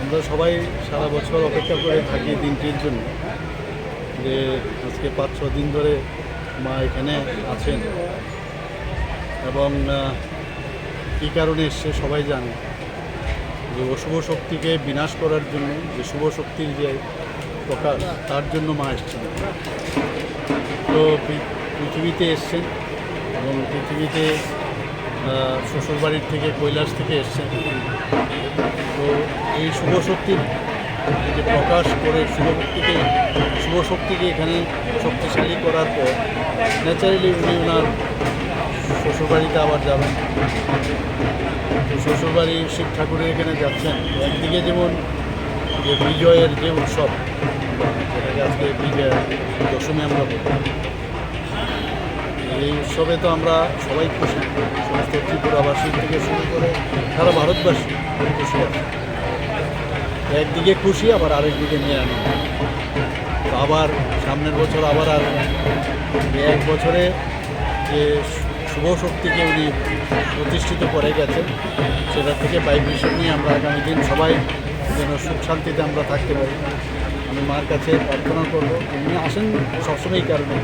আমরা সবাই সারা বছর অপেক্ষা করে থাকি দিনটির জন্য যে আজকে পাঁচ ছ দিন ধরে মা এখানে আছেন এবং কী কারণে এসছে সবাই জানে যে অশুভ শক্তিকে বিনাশ করার জন্য, যে শুভ শক্তির যে প্রকাশ, তার জন্য মা এসছেন। তো পৃথিবীতে এসছেন এবং পৃথিবীতে শ্বশুরবাড়ির থেকে, কৈলাস থেকে এসছেন। তো এই শুভ শক্তির যে প্রকাশ করে শুভ শক্তিকে শুভ শক্তিকে এখানে শক্তিশালী করার পর ন্যাচারালি উনি ওনার শ্বশুরবাড়িতে আবার যাবেন। শ্বশুরবাড়ি শিব ঠাকুরের এখানে যাচ্ছেন। একদিকে যেমন যে বিজয়ের যে উৎসব, যেটাকে আজকে বিজয় দশমী আমরা এই উৎসবে তো আমরা সবাই খুশি। ত্রিপুরাবাসী থেকে শুরু করে সারা ভারতবাসী খুশি আছে। একদিকে খুশি, আবার আরেকদিকে নিয়ে তো আবার সামনের বছর আবার আর এক বছরে যে শুভ শক্তিকে উনি প্রতিষ্ঠিত করে গেছেন, সেটা থেকে ভাইব্রেশন নিয়ে আমরা আগামী দিন সবাই যেন সুখ শান্তিতে আমরা থাকতে পারি। আমি মার কাছে প্রার্থনা করব, উনি আসেন সবসময় এই কারণে।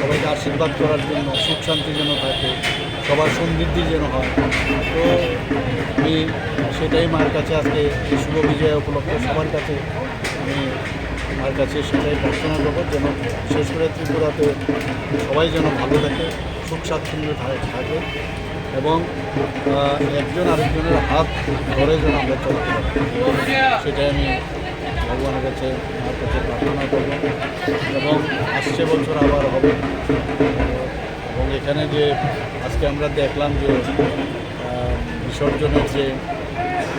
সবাইকে আশীর্বাদ করার জন্য, সুখ শান্তি যেন থাকে। সবার সমৃদ্ধি যেন হয়। তো আমি সেটাই মার কাছে আজকে এই শুভ বিজয় উপলক্ষে সবার কাছে আমি মার কাছে সেটাই প্রার্থনা করব যেন শেষ করে ত্রিপুরাতে সবাই যেন ভালো থাকে, সুখ স্বাচ্ছন্দ্য থাকে এবং একজন আরেকজনের হাত ধরে যেন আমরা চলতে পারি। সেটাই আমি ভগবানের কাছে, মার কাছে প্রার্থনা করব এবং আসছে বছর আবার হবে। এখানে যে আজকে আমরা দেখলাম যে বিসর্জনের যে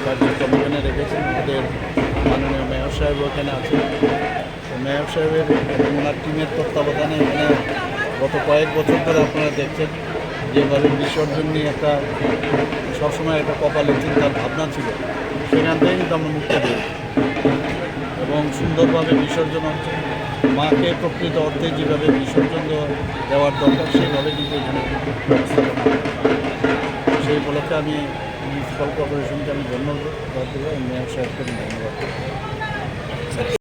কার্যক্রম এখানে রেখেছেন আমাদের মাননীয় মেয়র সাহেব ওখানে আছে তো মেয়র সাহেবের ওনার টিমের তত্ত্বাবধানে এখানে গত কয়েক বছর ধরে আপনারা দেখছেন যেভাবে বিসর্জন নিয়ে একটা, সবসময় একটা কপালের চিন্তার ভাবনা ছিল। সেখান থেকে কিন্তু আমরা মুক্তি দিই এবং সুন্দরভাবে বিসর্জন হচ্ছে। মাকে প্রকৃত অর্থে যেভাবে বিসর্জন দেওয়া- দেওয়ার দরকার সেইভাবে কিন্তু এখানে। সেই উপলক্ষে আমি মিউনিসিপাল কর্পোরেশনকে আমি ধন্যবাদ দেবো মেয়র সাহেবকে ধন্যবাদ